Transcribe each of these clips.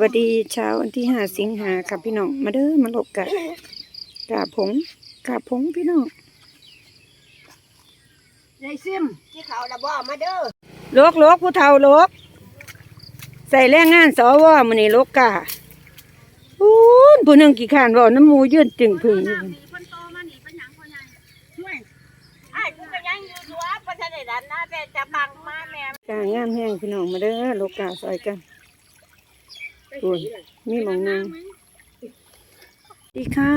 วัสดีเช้าวันที่ห้าสิงหาค่ะพี่น้อง มาเด้อมาหลบกะกาผงกาผงพี่น้องยายซิมที่เขาระบอกมาเด้อโลกโลกผู้เฒ่าโลก ใส่แรงงานสวมื้อนี้โลกกาอู้นผู้หนึงกี่ขานเว้าน้ำหมูยืนจึงพึ่งอยู่ไอ้กูก็ยังอยู่ตัวประเทศดันนะแต่จะบังมาแม่กางามแห้งพี่น้องมาเด้อโลกกาซอยกัน โอ้ยมีหมองนางดีค่ะ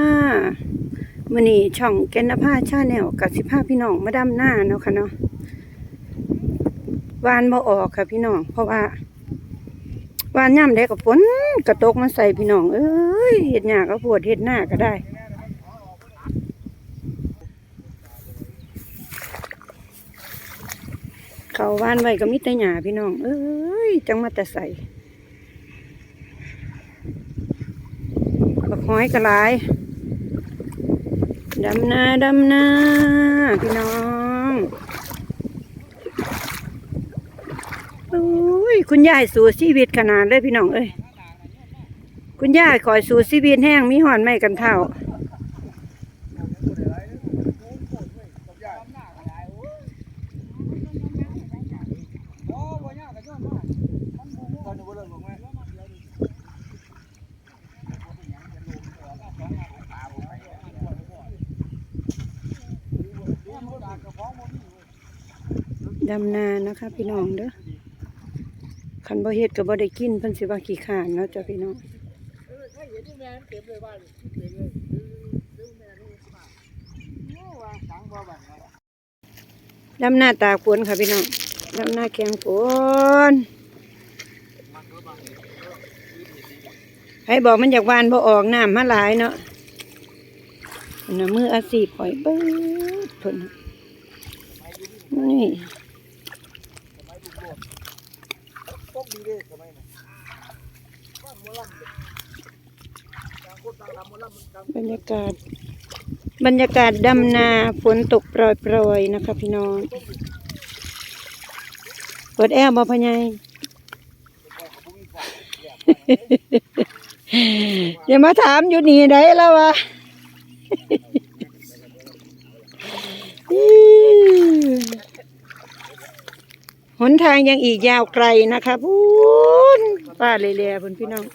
มือนี้ช่องแกนนภาชาแนลกับสิพาพี่น้องมาดำหน้าเนาะค่ะเนาะวานบ่ออกค่ะพี่น้อง เพราะว่าวานย่ำได้กับฝนกระตกมาใส่พี่น้อง เอ้ยเห็ดหญ้าก็ปวดเห็ดหน้าก็ได้เขาวานไว้ก็มีแต่หญ้าพี่น้อง เอ้ยจังมาแต่ใส่บัก ห้อยกระลายดำนาดำนาพี่น้องอุ้ยคุณยายสู้ชีวิตขนาดเลยพี่น้องเอ้ยคุณยายคอยสู้ชีวิตแห้งมีหอนไม่กันเท่า ดำนานะคะพี่น้องเด้อคันบ่เฮ็ดก็บ่ได้กินเพิ่นสิว่าขี้ขานเนาะจ้ะพี่น้องดำหน้าตากฝนค่ะพี่น้องดำหน้าแข็งฝนให้บอกมันอยากวานบ่ออกน้ำมาหลายเนาะน่ะมืออาชีพข่อยเบิดเพิ่น นี่บรรยากาศ บรรยากาศดำนาฝนตกโปรยๆนะคะพี่น้องเปิดแอร์บ่พะไยอย่ามาถามอยู่นี่ได้แล้ววะ หนทางยังอีกยาวไกลนะคะพูนป้าเลยๆพุ่นพี่น้อง